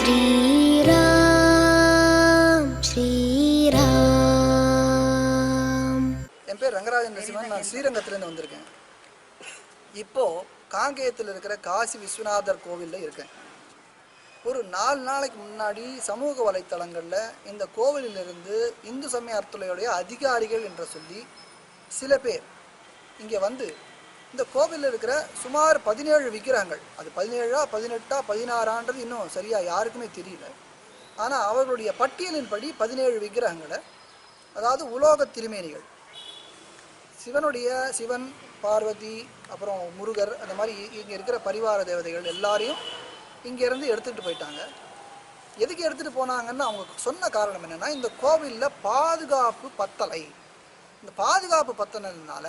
ஸ்ரீராம் ஸ்ரீராம். என் பேர் ரங்கராஜன் நரசிம்மன். நான் ஸ்ரீரங்கத்துலேருந்து வந்திருக்கேன். இப்போ காங்கேயத்தில் இருக்கிற காசி விஸ்வநாதர் கோவிலில் இருக்கேன். ஒரு நாலு நாளைக்கு முன்னாடி சமூக வலைத்தளங்களில் இந்த கோவிலிலிருந்து இந்து சமய அறத்துறையுடைய அதிகாரிகள் என்று சொல்லி சில பேர் இங்கே வந்து இந்த கோவிலில் இருக்கிற சுமார் பதினேழு விக்கிரகங்கள். அது பதினேழா பதினெட்டா பதினாறான்றது இன்னும் சரியாக யாருக்குமே தெரியல. ஆனால் அவர்களுடைய பட்டியலின்படி பதினேழு விக்கிரகங்களை அதாவது உலோக திருமேனிகள் சிவனுடைய சிவன் பார்வதி அப்புறம் முருகர் அந்த மாதிரி இங்கே இருக்கிற பரிவார தேவதைகள் எல்லாரையும் இங்கேருந்து எடுத்துகிட்டு போயிட்டாங்க. எதுக்கு எடுத்துகிட்டு போனாங்கன்னு அவங்க சொன்ன காரணம் என்னென்னா இந்த கோவிலில் பாதுகாப்பு பத்தலை. இந்த பாதுகாப்பு பத்தனதுனால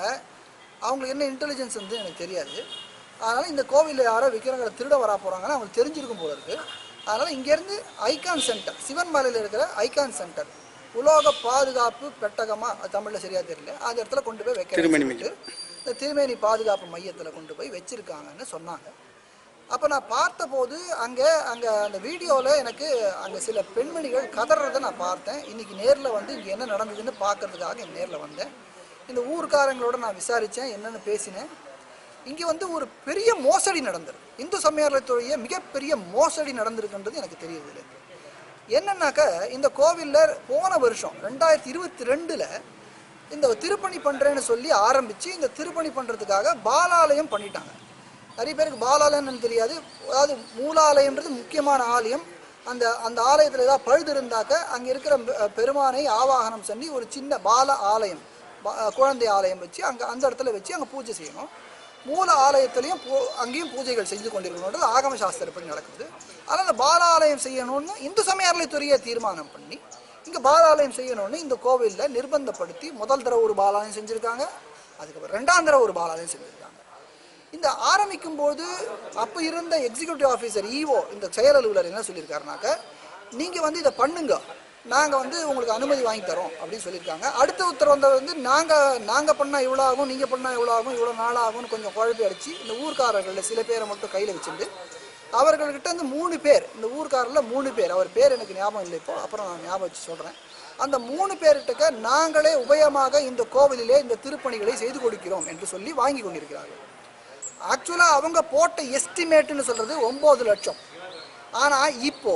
அவங்களுக்கு என்ன இன்டெலிஜென்ஸ் வந்து எனக்கு தெரியாது. அதனால் இந்த கோவிலில் யாரோ விக்கிரங்களை திருட வரா போகிறாங்கன்னு அவங்களுக்கு தெரிஞ்சிருக்கும் போல இருக்குது அதனால் இங்கேருந்து ஐகான் சென்டர் சிவன் மலையில் இருக்கிற ஐகான் சென்டர் உலோக பாதுகாப்பு பெட்டகமாக அது தமிழில் சரியாக தெரியல அந்த இடத்துல கொண்டு போய் வைக்க இந்த திருமேனி பாதுகாப்பு மையத்தில் கொண்டு போய் வச்சிருக்காங்கன்னு சொன்னாங்க. அப்போ நான் பார்த்தபோது அங்கே அங்கே அந்த வீடியோவில் எனக்கு அங்கே சில பெண்மணிகள் கதறதை நான் பார்த்தேன். இன்னைக்கு நேரில் வந்து இங்கே என்ன நடந்ததுன்னு பார்க்கறதுக்காக நேரில் வந்தேன். இந்த ஊர்க்காரங்களோட நான் விசாரித்தேன் என்னென்னு பேசினேன். இங்கே வந்து ஒரு பெரிய மோசடி நடந்திருக்கு இந்து சமயத்துடைய மிகப்பெரிய மோசடி நடந்திருக்குன்றது எனக்கு தெரியுது என்னன்னாக்க இந்த கோவிலில் போன வருஷம் ரெண்டாயிரத்தி இருபத்தி ரெண்டில் இந்த திருப்பணி பண்ணுறேன்னு சொல்லி ஆரம்பித்து இந்த திருப்பணி பண்ணுறதுக்காக பாலாலயம் பண்ணிட்டாங்க. நிறைய பேருக்கு பாலாலயம்னு தெரியாது. அதாவது மூலாலயம்ன்றது முக்கியமான ஆலயம். அந்த அந்த ஆலயத்தில் ஏதாவது பழுது இருந்தாக்க அங்கே இருக்கிற பெ- பெருமானை ஆவாகனம் சொல்லி ஒரு சின்ன பால ஆலயம். குழந்தை ஆலயம் வச்சு அங்கே அந்த இடத்துல வச்சு அங்கே பூஜை செய்யணும். மூல ஆலயத்திலையும் பூ அங்கேயும் பூஜைகள் செஞ்சு கொண்டிருக்கணுன்றது ஆகம சாஸ்திரப்படி நடக்குது. ஆனால் அந்த பாலாலயம் செய்யணும்னு இந்து சமய அறநிலைத்துறையை தீர்மானம் பண்ணி இங்கே பாலாலயம் செய்யணும்னு இந்த கோவிலில் நிர்பந்தப்படுத்தி முதல் தடவை ஒரு பாலாலயம் செஞ்சுருக்காங்க. அதுக்கப்புறம் ரெண்டாம் தடவை ஒரு பாலாலயம் செஞ்சுருக்காங்க. இந்த ஆரம்பிக்கும் போது அப்போ இருந்த எக்ஸிக்யூட்டிவ் ஆஃபீஸர் ஈஓ இந்த செயல் அலுவலர் என்ன சொல்லியிருக்காருனாக்க நீங்கள் வந்து இதை பண்ணுங்க. நாங்கள் வந்து உங்களுக்கு அனுமதி வாங்கி தரோம் அப்படின்னு சொல்லியிருக்காங்க. அடுத்த உத்தரவு வந்து நாங்கள் நாங்கள் பண்ணால் இவ்வளோ ஆகும் நீங்கள் பண்ணால் இவ்வளோ ஆகும் இவ்வளோ நாள் ஆகும்னு கொஞ்சம் குழப்பி அடித்து இந்த ஊர்க்காரர்களில் சில பேரை மட்டும் கையில் வச்சுட்டு அவர்கள்கிட்ட வந்து மூணு பேர் இந்த ஊர்க்காரில் மூணு பேர் அவர் பேர் எனக்கு ஞாபகம் இல்லை இப்போ அப்புறம் நான் ஞாபகம் வச்சு சொல்கிறேன் அந்த மூணு பேர்கிட்ட நாங்களே உபயமாக இந்த கோவிலிலே இந்த திருப்பணிகளை செய்து கொடுக்கிறோம் என்று சொல்லி வாங்கி கொண்டிருக்கிறார்கள். ஆக்சுவலாக அவங்க போட்ட எஸ்டிமேட்டுன்னு சொல்கிறது ஒம்பது லட்சம். ஆனால் இப்போ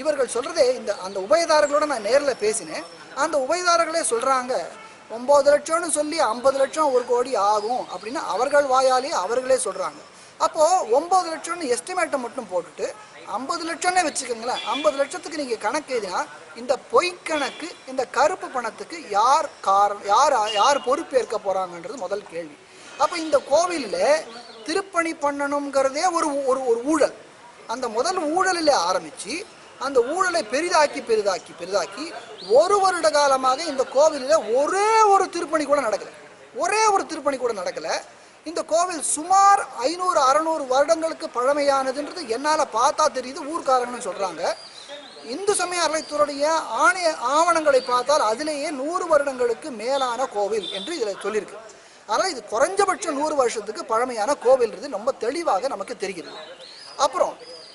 இவர்கள் சொல்கிறதே இந்த அந்த உபயதாரர்களோட நான் நேரில் பேசினேன். அந்த உபயதாரர்களே சொல்கிறாங்க ஒம்பது லட்சம்னு சொல்லி ஐம்பது லட்சம் ஒரு கோடி ஆகும் அப்படின்னு அவர்கள் வாயாலே அவர்களே சொல்கிறாங்க அப்போது ஒம்பது லட்சம்னு எஸ்டிமேட்டை மட்டும் போட்டுட்டு ஐம்பது லட்சம்னே வச்சுக்கோங்களேன் ஐம்பது லட்சத்துக்கு நீங்கள் கணக்கு எழுதினா இந்த பொய்க்கணக்கு இந்த கருப்பு பணத்துக்கு யார் காரணம் யார் யார் பொறுப்பேற்க போகிறாங்கன்றது முதல் கேள்வி. அப்போ இந்த கோவிலில் திருப்பணி பண்ணணுங்கிறதே ஒரு ஒரு ஒரு ஊழல். அந்த முதல் ஊழலில் ஆரம்பித்து அந்த ஊழலை பெரிதாக்கி பெரிதாக்கி பெரிதாக்கி ஒரு வருட காலமாக இந்த கோவிலில் ஒரே ஒரு திருப்பணி கூட நடக்கலை. ஒரே ஒரு திருப்பணி கூட நடக்கலை. இந்த கோவில் சுமார் ஐநூறு அறநூறு வருடங்களுக்கு பழமையானதுன்றது என்னால் பார்த்தா தெரியுது ஊர்க்காரங்கன்னு சொல்கிறாங்க இந்து சமய அறத்துறைய ஆணைய ஆவணங்களை பார்த்தால் அதிலேயே நூறு வருடங்களுக்கு மேலான கோவில் என்று இதில் சொல்லியிருக்கு. அதனால் இது குறைஞ்சபட்சம் நூறு வருஷத்துக்கு பழமையான கோவில்ன்றது ரொம்ப தெளிவாக நமக்கு தெரிகிறது அப்புறம்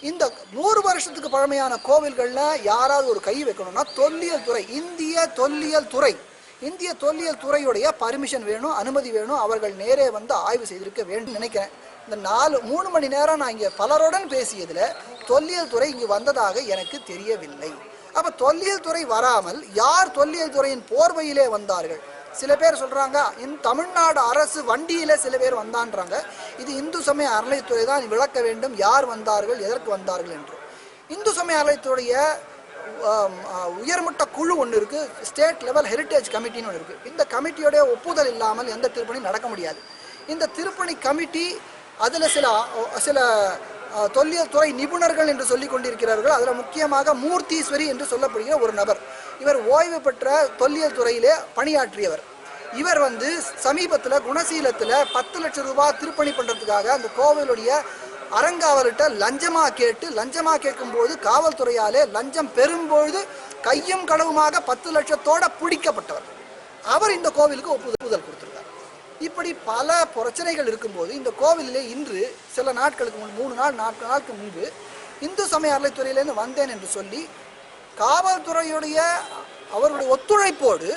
இந்த நூறு வருஷத்துக்கு பழமையான கோவில்களில் யாராவது ஒரு கை வைக்கணும்னா தொல்லியல் துறை இந்திய தொல்லியல் துறை. இந்திய தொல்லியல் துறையுடைய பர்மிஷன் வேணும் அனுமதி வேணும் அவர்கள் நேரே வந்து ஆய்வு செய்திருக்க வேண்டும் நினைக்கிறேன். இந்த நாலு மூணு மணி நேரம் நான் இங்கே பலருடன் பேசியதில் தொல்லியல் துறை இங்கு வந்ததாக எனக்கு தெரியவில்லை. அப்போ தொல்லியல் துறை வராமல் யார் தொல்லியல் துறையின் போர்வையிலே வந்தார்கள்? சில பேர் சொல்கிறாங்க இந்த தமிழ்நாடு அரசு வண்டியில் சில பேர் வந்தான்றாங்க. இது இந்து சமய அறநிலையத்துறை தான் விளக்க வேண்டும். யார் வந்தார்கள்? எதற்கு வந்தார்கள்? என்று. இந்து சமய அறநிலையத்துடைய உயர்மட்ட குழு ஒன்று இருக்குது ஸ்டேட் லெவல் ஹெரிட்டேஜ் கமிட்டின்னு ஒன்று இருக்குது இந்த கமிட்டியோடைய ஒப்புதல் இல்லாமல் எந்த திருப்பணி நடக்க முடியாது. இந்த திருப்பணி கமிட்டி அதில் சில சில தொல்லியல் துறை நிபுணர்கள் என்று சொல்லிக் கொண்டிருக்கிறார்கள். அதில் முக்கியமாக மூர்த்தீஸ்வரி என்று சொல்லப்படுகிற ஒரு நபர். இவர் ஓய்வு பெற்ற தொல்லியல் துறையிலே பணியாற்றியவர். இவர் வந்து சமீபத்தில் குணசீலத்தில் பத்து லட்சம் ரூபாய் திருப்பணி பண்ணுறதுக்காக அந்த கோவிலுடைய அறங்காவல்கிட்ட லஞ்சமாக கேட்டு லஞ்சமாக கேட்கும்போது காவல்துறையாலே லஞ்சம் பெறும்பொழுது கையும் களவுமாக பத்து லட்சத்தோட பிடிக்கப்பட்டவர். அவர் இந்த கோவிலுக்கு ஒப்புதல் கொடுத்துருக்கார். இப்படி பல பிரச்சனைகள் இருக்கும்போது இந்த கோவிலிலே இன்று சில நாட்களுக்கு முன் மூணு நாள் நான்கு நாளுக்கு முன்பு இந்து சமய அறலைத்துறையிலேருந்து வந்தேன் என்று சொல்லி காவல்துறையுடைய அவருடைய ஒத்துழைப்போடு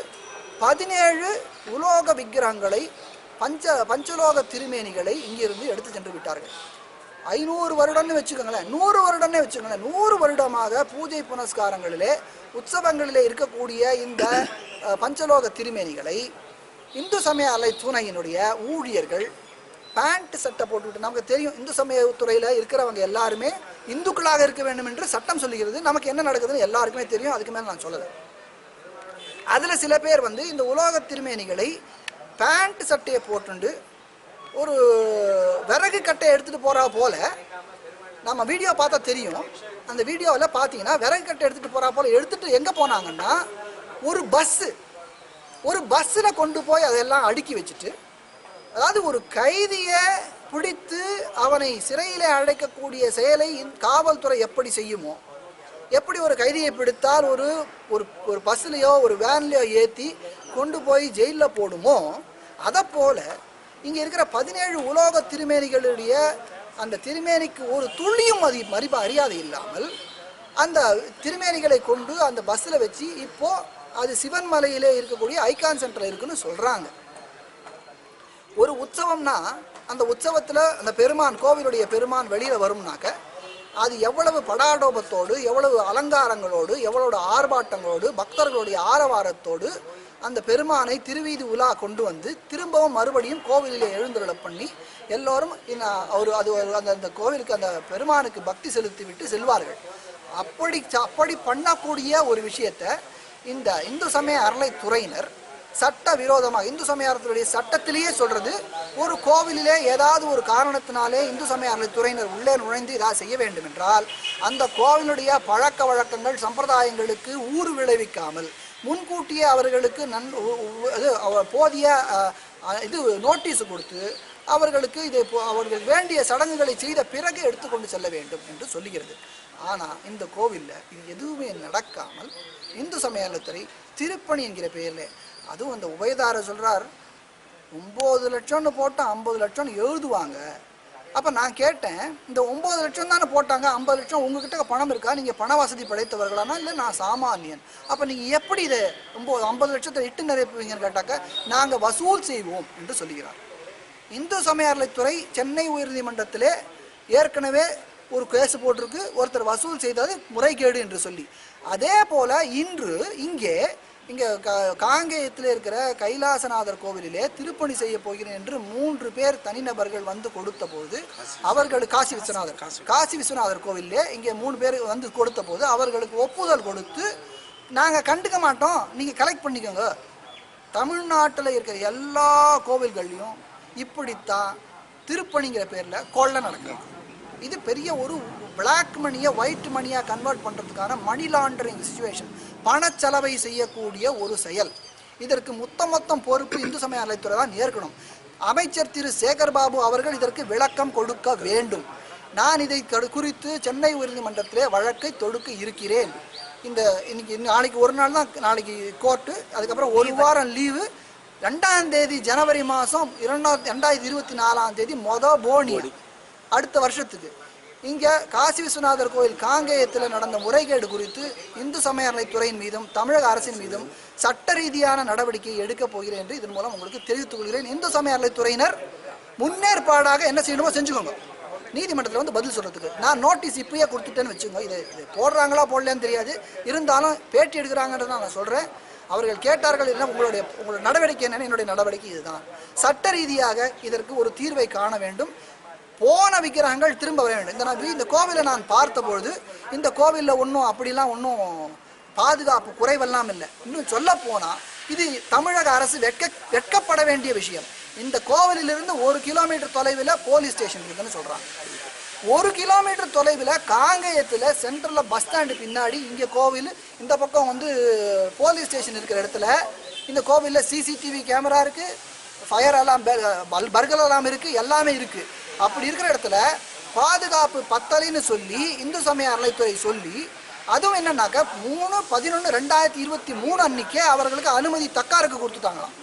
பதினேழு உலோக விக்கிரகங்களை பஞ்ச பஞ்சலோக திருமேனிகளை இங்கிருந்து எடுத்து சென்று விட்டார்கள். ஐநூறு வருடம்னு வச்சுக்கோங்களேன் நூறு வருடம்னே வச்சுக்கோங்களேன் நூறு வருடமாக பூஜை புனஸ்காரங்களிலே உற்சவங்களிலே இருக்கக்கூடிய இந்த பஞ்சலோக திருமேனிகளை இந்து சமய அலை துணையினுடைய ஊழியர்கள் பேண்ட் சட்டை போட்டுவிட்டு நமக்கு தெரியும் இந்து சமயத்துறையில் இருக்கிறவங்க எல்லாருமே இந்துக்களாக இருக்க வேண்டும் என்று சட்டம் சொல்லுகிறது. நமக்கு என்ன நடக்குதுன்னு எல்லாருக்குமே தெரியும் அதுக்கு மேலே நான் சொல்லலை. அதில் சில பேர் வந்து இந்த உலோக திருமேனிகளை பேண்ட் சட்டையை போட்டுண்டு ஒரு விறகு கட்டையை எடுத்துகிட்டு போகிறா போல் நம்ம வீடியோ பார்த்தா தெரியும். அந்த வீடியோவில் பார்த்தீங்கன்னா விறகு கட்டை எடுத்துகிட்டு போகிறா போல் எடுத்துகிட்டு எங்கே போனாங்கன்னா ஒரு பஸ்ஸு ஒரு பஸ்ஸில் கொண்டு போய் அதெல்லாம் அடுக்கி வச்சுட்டு அதாவது ஒரு கைதியை பிடித்து அவனை சிறையிலே அடைக்கக்கூடிய செயலை காவல்துறை எப்படி செய்யுமோ எப்படி ஒரு கைதியை பிடித்தால் ஒரு ஒரு ஒரு பஸ்லையோ ஒரு வேன்லையோ ஏற்றி கொண்டு போய் ஜெயிலில் போடுமோ அதை போல இங்கே இருக்கிற பதினேழு உலோக திருமேனிகளுடைய அந்த திருமேனிக்கு ஒரு துளியும் அது மதிப்பு அறியாதை இல்லாமல் அந்த திருமேனிகளை கொண்டு அந்த பஸ்ஸில் வச்சு இப்போ அது சிவன் மலையிலே இருக்கக்கூடிய ஐகான் சென்டரில் இருக்குன்னு சொல்கிறாங்க ஒரு உற்சவம்னா அந்த உற்சவத்தில் அந்த பெருமான் கோவிலுடைய பெருமான் வெளியில் வரும்னாக்க அது எவ்வளவு படாடோபத்தோடு எவ்வளவு அலங்காரங்களோடு எவ்வளவு ஆர்ப்பாட்டங்களோடு பக்தர்களுடைய ஆரவாரத்தோடு அந்த பெருமானை திருவீதி உலா கொண்டு வந்து திரும்பவும் மறுபடியும் கோவிலில் எழுந்தருளை பண்ணி எல்லோரும் அவர் அது அந்த அந்த கோவிலுக்கு அந்த பெருமானுக்கு பக்தி செலுத்தி விட்டு செல்வார்கள். அப்படி ச- அப்படி பண்ணக்கூடிய ஒரு விஷயத்தை இந்த இந்து சமய அறளைத்துறையினர் சட்ட விரோதமாக இந்து சமயத்துடைய சட்டத்திலேயே சொல்றது ஒரு கோவிலிலே ஏதாவது ஒரு காரணத்தினாலே இந்து சமய துறையினர் உள்ளே நுழைந்து ஏதாவது செய்ய வேண்டும் என்றால் அந்த கோவிலுடைய பழக்க வழக்கங்கள் சம்பிரதாயங்களுக்கு ஊறு விளைவிக்காமல் முன்கூட்டியே அவர்களுக்கு நன் இது போதிய இது நோட்டீஸ் கொடுத்து அவர்களுக்கு இது அவர்கள் வேண்டிய சடங்குகளை செய்த பிறகு எடுத்துக்கொண்டு செல்ல வேண்டும் என்று சொல்லுகிறது. ஆனால் இந்த கோவிலில் இது எதுவுமே நடக்காமல் இந்து சமயத்துறை திருப்பணி என்கிற பெயரில் அதுவும் அந்த உபயதாரர் சொல்கிறார் ஒம்பது லட்சம்னு போட்டால் ஐம்பது லட்சம்னு எழுதுவாங்க. அப்போ நான் கேட்டேன் இந்த ஒம்பது லட்சம் தானே போட்டாங்க? ஐம்பது லட்சம் உங்ககிட்ட பணம் இருக்கா? நீங்கள் பண வசதி படைத்தவர்களானா? இல்லை நான் சாமானியன்? அப்போ நீங்கள் எப்படி இதை ஒம்பது ஐம்பது லட்சத்தை இட்டு நிறைப்புவீங்கன்னு கேட்டாக்க நாங்கள் வசூல் செய்வோம் என்று சொல்லுகிறார். இந்து சமய சென்னை உயர்நீதிமன்றத்திலே ஏற்கனவே ஒரு கேஸ் போட்டிருக்கு. ஒருத்தர் வசூல் செய்தது முறைகேடு என்று சொல்லி. அதே போல் இன்று இங்கே இங்கே க காங்கேயத்தில் இருக்கிற கைலாசநாதர் கோவிலிலே திருப்பணி செய்ய போகிறேன் என்று மூன்று பேர் தனிநபர்கள் வந்து கொடுத்த போது அவர்கள் காசி விஸ்வநாதர் காசி விஸ்வநாதர் கோவிலே இங்கே மூணு பேர் வந்து கொடுத்த போது அவர்களுக்கு ஒப்புதல் கொடுத்து நாங்கள் கண்டுக்க மாட்டோம் நீங்கள் கலெக்ட் பண்ணிக்கோங்க. தமிழ்நாட்டில் இருக்கிற எல்லா கோவில்கள்லையும் இப்படித்தான் திருப்பணிங்கிற பேரில் கொள்ளை நடக்குது. இது பெரிய ஒரு பிளாக் மணியை ஒயிட் மணியாக கன்வெர்ட் பண்ணுறதுக்கான மணி லாண்டரிங் சுச்சுவேஷன் பணச்செலவை செய்யக்கூடிய ஒரு செயல். இதற்கு மொத்த மொத்தம் பொறுப்பு இந்து சமய அறநிலைத்துறை தான் ஏற்கணும். அமைச்சர் திரு சேகர் பாபு அவர்கள் இதற்கு விளக்கம் கொடுக்க வேண்டும். நான் இதை குறித்து சென்னை உயர்நீதிமன்றத்திலே வழக்கை தொடுக்க இருக்கிறேன். இந்த இன்னைக்கு நாளைக்கு ஒரு நாள் தான் நாளைக்கு கோர்ட்டு அதுக்கப்புறம் ஒரு வாரம் லீவு. ரெண்டாம் தேதி ஜனவரி மாதம் இரண்டாயிரத்தி ரெண்டாயிரத்தி இருபத்தி நாலாம் தேதி மொத போனி. அடுத்த வருஷத்துக்கு. இங்கே காசி விஸ்வநாதர் கோயில் காங்கேயத்தில் நடந்த முறைகேடு குறித்து இந்து சமய அறநிலைத்துறையின் மீதும் தமிழக அரசின் மீதும் சட்ட ரீதியான நடவடிக்கை எடுக்கப் போகிறேன் என்று இதன் மூலம் உங்களுக்கு தெரிவித்துக் கொள்கிறேன். இந்து சமய அறநிலைத்துறையினர் முன்னேற்பாடாக என்ன செய்யணுமோ செஞ்சுக்கோங்க. நீதிமன்றத்தில் வந்து பதில் சொல்கிறதுக்கு நான் நோட்டீஸ் இப்பயே கொடுத்துட்டேன்னு வச்சுக்கோங்க. இது இது போடுறாங்களா போடலன்னு தெரியாது. இருந்தாலும் பேட்டி எடுக்கிறாங்கன்றது நான் சொல்கிறேன் அவர்கள் கேட்டார்கள் என்ன உங்களுடைய உங்களுடைய நடவடிக்கை என்னன்னு என்னுடைய நடவடிக்கை இதுதான். சட்ட ரீதியாக இதற்கு ஒரு தீர்வை காண வேண்டும். போன விக்கிரகங்கள் திரும்ப வர வேண்டும். இந்த நான் இந்த கோவிலை நான் பார்த்தபொழுது இந்த கோவிலில் ஒன்றும் அப்படிலாம் ஒன்றும் பாதுகாப்பு குறைவெல்லாம் இல்லை. இன்னும் சொல்ல போனால் இது தமிழக அரசு வெட்க வெட்கப்பட வேண்டிய விஷயம். இந்த கோவிலிலிருந்து ஒரு கிலோமீட்டர் தொலைவில் போலீஸ் ஸ்டேஷன் இருக்குதுன்னு சொல்கிறாங்க ஒரு கிலோமீட்டர் தொலைவில் காங்கேயத்தில் சென்ட்ரலில் பஸ் ஸ்டாண்டு பின்னாடி இங்கே கோவில் இந்த பக்கம் வந்து போலீஸ் ஸ்டேஷன் இருக்கிற இடத்துல இந்த கோவிலில் சிசிடிவி கேமரா இருக்குது ஃபயர் அலாம் பல் பர்கல் அலாம் இருக்குது எல்லாமே இருக்குது அப்படி இருக்கிற இடத்துல பாதுகாப்பு பத்தலைன்னு சொல்லி இந்து சமய அறநிலைத்துறை சொல்லி அதுவும் என்னன்னாக்கா மூணு பதினொன்று ரெண்டாயிரத்தி இருபத்தி மூணு அன்னைக்கே அவர்களுக்கு அனுமதி தக்காருக்கு கொடுத்துட்டாங்களாம்.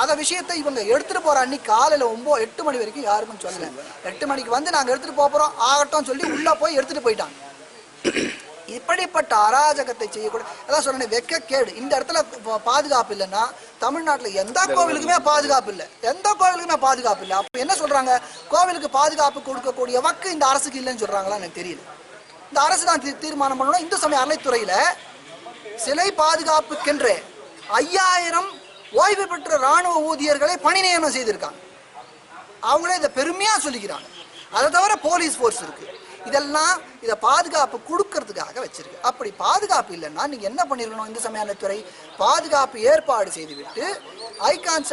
அதை விஷயத்தை இவங்க எடுத்துகிட்டு போகிற அன்னைக்கு காலையில் ஒம்பது எட்டு மணி வரைக்கும் யாருக்கும் சொல்லலை. எட்டு மணிக்கு வந்து நாங்கள் எடுத்துகிட்டு போக போகிறோம் ஆகட்டும் சொல்லி உள்ளே போய் எடுத்துகிட்டு போயிட்டாங்க. இப்படிப்பட்ட அராஜகத்தை செய்யக்கூட அதான் சொன்னேன் வெக்கக்கேடு இந்த இடத்துல பாதுகாப்பு இல்லைன்னா தமிழ்நாட்டில் எந்த கோவிலுக்குமே பாதுகாப்பு இல்லை. எந்த கோவிலுக்குமே பாதுகாப்பு இல்லை. அப்போ என்ன சொல்றாங்க? கோவிலுக்கு பாதுகாப்பு கொடுக்கக்கூடிய வக்கு இந்த அரசுக்கு இல்லைன்னு சொல்றாங்களா எனக்கு தெரியல. இந்த அரசு தான் தீர்மானம் பண்ணணும் இந்து சமய அறநிலைத்துறையில சிலை பாதுகாப்புக்கென்று ஐயாயிரம் ஓய்வு பெற்ற ராணுவ ஊதியர்களை பணி நியமனம் செய்திருக்காங்க. அவங்களே இதை பெருமையா சொல்லிக்கிறாங்க. அதை தவிர போலீஸ் ஃபோர்ஸ் இருக்கு. இதெல்லாம் இதை பாதுகாப்பு கொடுக்கறதுக்காக வச்சிருக்கு. அப்படி பாதுகாப்பு இல்லைன்னா நீங்க என்ன பண்ணிருக்கணும் இந்து சமயத்துறை பாதுகாப்பு ஏற்பாடு செய்துவிட்டு ஐகான்ஸ்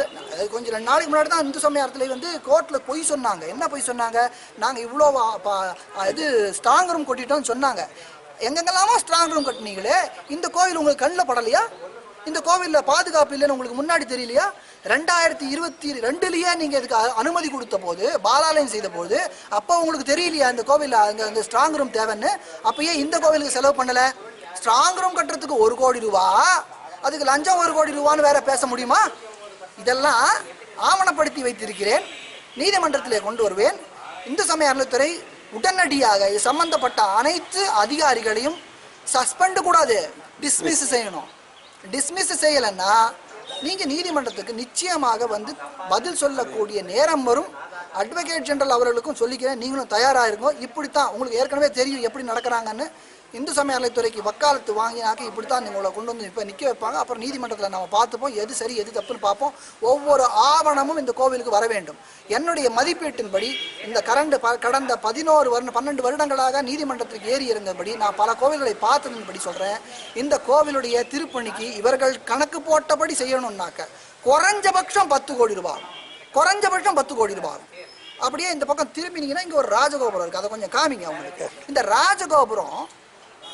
கொஞ்சம் ரெண்டு நாளைக்கு முன்னாடி தான் இந்து சமயத்துல வந்து கோர்ட்ல பொய் சொன்னாங்க. என்ன பொய் சொன்னாங்க? நாங்க இவ்வளோ பா- இது ஸ்ட்ராங் ரூம் கொட்டிட்டோம்னு சொன்னாங்க. எங்கெங்கெல்லாமோ ஸ்ட்ராங் ரூம் கட்டினீங்களே இந்த கோவில் உங்களுக்கு கண்ணில் படலையா? இந்த கோவிலில் பாதுகாப்பு இல்லைன்னு உங்களுக்கு முன்னாடி தெரியலையா? ரெண்டாயிரத்தி இருபத்தி ரெண்டுலயே நீங்க இதுக்கு அனுமதி கொடுத்த போது பாலாலயம் செய்த போது அப்போ உங்களுக்கு தெரியலையா இந்த கோவில் அங்க அந்த ஸ்ட்ராங் ரூம் தேவைன்னு? அப்பயே இந்த கோவிலுக்கு செலவு பண்ணல. ஸ்ட்ராங் ரூம் கட்டுறதுக்கு ஒரு கோடி ரூபா அதுக்கு லஞ்சம் ஒரு கோடி ரூபான்னு வேற பேச முடியுமா? இதெல்லாம் ஆவணப்படுத்தி வைத்திருக்கிறேன். நீதிமன்றத்திலே கொண்டு வருவேன். இந்து சமய அறநிலைத்துறை உடனடியாக இது சம்பந்தப்பட்ட அனைத்து அதிகாரிகளையும் சஸ்பெண்ட் கூடாது டிஸ்மிஸ் செய்யணும். டிஸ்மிஸ் செய்யலைன்னா நீங்க நீதிமன்றத்துக்கு நிச்சயமாக வந்து பதில் சொல்லக்கூடிய நேரம் வரும். அட்வொகேட் ஜெனரல் அவர்களுக்கும் சொல்லிக்கிறேன் நீங்களும் தயாராக இருங்க. இப்படித்தான் உங்களுக்கு ஏற்கனவே தெரியும் எப்படி நடக்கிறாங்கன்னு. இந்து சமய அறநிலைத்துறைக்கு வக்காலத்து வாங்கினாக்க இப்படித்தான் உங்களை கொண்டு வந்து இப்போ நிற்க வைப்பாங்க. அப்புறம் நீதிமன்றத்தில் நம்ம பார்த்துப்போம் எது சரி எது தப்புன்னு பார்ப்போம். ஒவ்வொரு ஆவணமும் இந்த கோவிலுக்கு வர வேண்டும். என்னுடைய மதிப்பீட்டின்படி இந்த கரண்டு ப கடந்த பதினோரு வருடம் பன்னெண்டு வருடங்களாக நீதிமன்றத்துக்கு ஏறி இருந்தபடி நான் பல கோவில்களை பார்த்ததன்படி சொல்கிறேன் இந்த கோவிலுடைய திருப்பணிக்கு இவர்கள் கணக்கு போட்டபடி செய்யணும்னாக்க குறைஞ்சபட்சம் பத்து கோடி ரூபாய். குறைஞ்சபட்சம் பத்து கோடி ரூபாய். அப்படியே இந்த பக்கம் திரும்பினீங்கன்னா இங்கே ஒரு ராஜகோபுரம் இருக்குது அதை கொஞ்சம் காமிங்க அவங்களுக்கு. இந்த ராஜகோபுரம்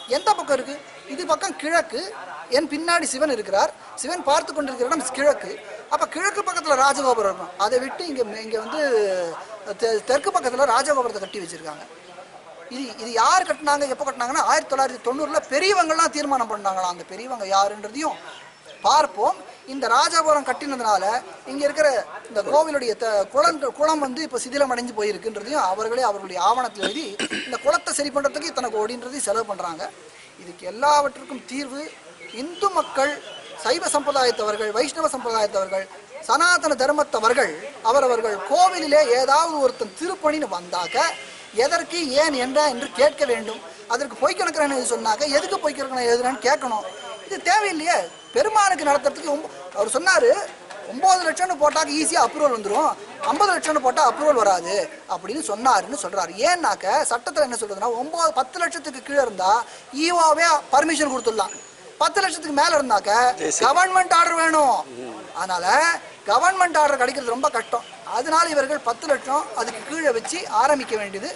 எந்த பக்கம் இருக்கு? இது பக்கம் கிழக்கு. என் பின்னாடி சிவன் இருக்கிறார். சிவன் பார்த்து கொண்டிருக்கிற இடம் கிழக்கு. அப்ப கிழக்கு பக்கத்துல ராஜகோபுரம் இருக்கும். அதை விட்டு இங்க இங்க வந்து தெ- தெற்கு பக்கத்துல ராஜகோபுரத்தை கட்டி வச்சிருக்காங்க. இது இது யார் கட்டினாங்க? எப்போ கட்டினாங்கன்னா ஆயிரத்தி தொள்ளாயிரத்தி தொண்ணூறுல பெரியவங்கலாம் தீர்மானம் பண்ணாங்களாம். அந்த பெரியவங்க யாருன்றதையும் பார்ப்போம். இந்த ராஜாபுரம் கட்டினதுனால இங்க இருக்கிற இந்த கோவிலுடைய த குளம் குளம் வந்து இப்போ சிதிலம் அடைஞ்சு போயிருக்குன்றதையும் அவர்களே அவர்களுடைய ஆவணத்தில் எழுதி இந்த குளத்தை சரி பண்றதுக்கு இத்தனை கோடின்றதையும் செலவு பண்றாங்க. இதுக்கு எல்லாவற்றுக்கும் தீர்வு இந்து மக்கள் சைவ சம்பிரதாயத்தவர்கள் வைஷ்ணவ சம்பிரதாயத்தவர்கள் சனாதன தர்மத்தவர்கள் அவரவர்கள் கோவிலிலே ஏதாவது ஒருத்தன் திருப்பணின்னு வந்தாக்க எதற்கு ஏன் என்ன என்று கேட்க வேண்டும். அதற்கு பொய்க்கணக்கிறேன்னு சொன்னாக்க எதுக்கு பொய் எதுனான்னு கேட்கணும். இது தேவையில்லையே. பெருமானுக்கு நடத்துறதுக்கு அவர் சொன்னாரு ஒன்பது லட்சம்னு போட்டாக்க ஈஸியாக அப்ரூவல் வந்துடும் ஐம்பது லட்சம்னு போட்டால் அப்ரூவல் வராது அப்படின்னு சொன்னாருன்னு சொல்றாரு. ஏன்னாக்க சட்டத்தில் என்ன சொல்றதுன்னா ஒன்பது பத்து லட்சத்துக்கு கீழே இருந்தா ஈவாவே பர்மிஷன் கொடுத்துடலாம். பத்து லட்சத்துக்கு மேல இருந்தாக்க கவர்மெண்ட் ஆர்டர் வேணும். அதனால கவர்மெண்ட் ஆர்டர் கிடைக்கிறது ரொம்ப கஷ்டம். அதனால இவர்கள் பத்து லட்சம் அதுக்கு கீழே வச்சு ஆரம்பிக்க வேண்டியது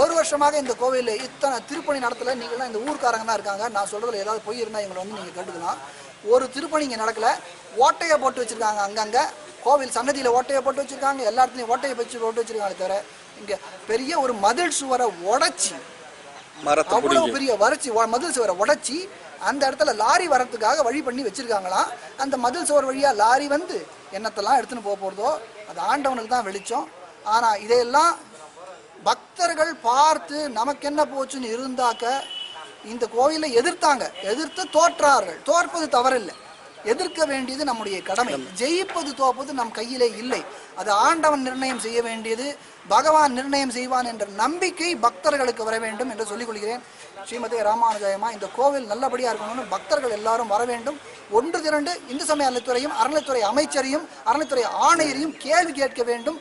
ஒரு வருஷமாக இந்த கோவிலில் இத்தனை திருப்பணி நடத்தல. நீங்களாம் இந்த ஊர்க்காரங்க தான் இருக்காங்க. நான் சொல்றதுல ஏதாவது பொய் இருந்தால் எங்களை வந்து நீங்கள் கேட்டுக்கலாம். ஒரு திருப்பணி இங்கே நடக்கல. ஓட்டையை போட்டு வச்சிருக்காங்க அங்கங்கே. கோவில் சன்னதியில் ஓட்டையை போட்டு வச்சிருக்காங்க. எல்லா இடத்துலையும் ஓட்டையை வச்சு போட்டு வச்சிருக்காங்க தவிர இங்கே பெரிய ஒரு மதில் சுவரை உடைச்சி பிடிக்கும் பெரிய வறட்சி மதில் சுவரை உடைச்சி அந்த இடத்துல லாரி வரத்துக்காக வழி பண்ணி வச்சிருக்காங்களாம். அந்த மதில் சுவர் வழியா லாரி வந்து என்னத்தெல்லாம் எடுத்துன்னு போக போறதோ அது ஆண்டவனுக்கு தான் வெளிச்சம். ஆனா இதையெல்லாம் பக்தர்கள் பார்த்து நமக்கு என்ன போச்சுன்னு இருந்தாக்க இந்த கோயிலை எதிர்த்தாங்க. எதிர்த்து தோற்றார்கள். தோற்பது தவறில்லை. எதிர்க்க வேண்டியது நம்முடைய கடமை. ஜெயிப்பது தோப்பது நம் கையிலே இல்லை. அது ஆண்டவன் நிர்ணயம் செய்ய வேண்டியது பகவான் நிர்ணயம் செய்வான் என்ற நம்பிக்கை பக்தர்களுக்கு வர வேண்டும் என்று சொல்லிக் கொள்கிறேன். ஸ்ரீமதி ராமானுஜயமா இந்த கோவில் நல்லபடியா இருக்கணும்னு பக்தர்கள் எல்லாரும் வர வேண்டும். ஒன்று திரண்டு இந்து சமய அறநிலைத்துறையும் அறநிலைத்துறை அமைச்சரையும் அறநிலைத்துறை ஆணையரையும் கேள்வி கேட்க வேண்டும்.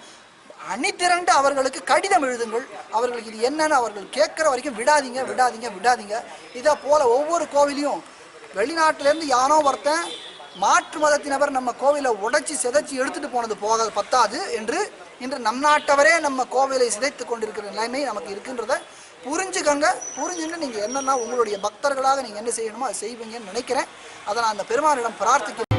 அணிதிரண்டு அவர்களுக்கு கடிதம் எழுதுங்கள். அவர்களுக்கு இது என்னன்னு அவர்கள் கேட்குற வரைக்கும் விடாதீங்க விடாதீங்க விடாதீங்க. இதை போல ஒவ்வொரு கோவிலையும் வெளிநாட்டிலேருந்து யானோ ஒருத்தன் மாற்று மதத்தினவர் நம்ம கோவிலை உடைச்சி சிதைச்சி எடுத்துட்டு போனது போக பத்தாது என்று இன்று நம் நாட்டவரே நம்ம கோவிலை சிதைத்து கொண்டிருக்கிற நிலைமை நமக்கு இருக்கின்றத புரிஞ்சுக்கங்க. புரிஞ்சுன்னு நீங்கள் என்னென்னா உங்களுடைய பக்தர்களாக நீங்கள் என்ன செய்யணுமோ அதை செய்வீங்கன்னு நினைக்கிறேன். அதை நான் அந்த பெருமானிடம் பிரார்த்திக்கிறேன்.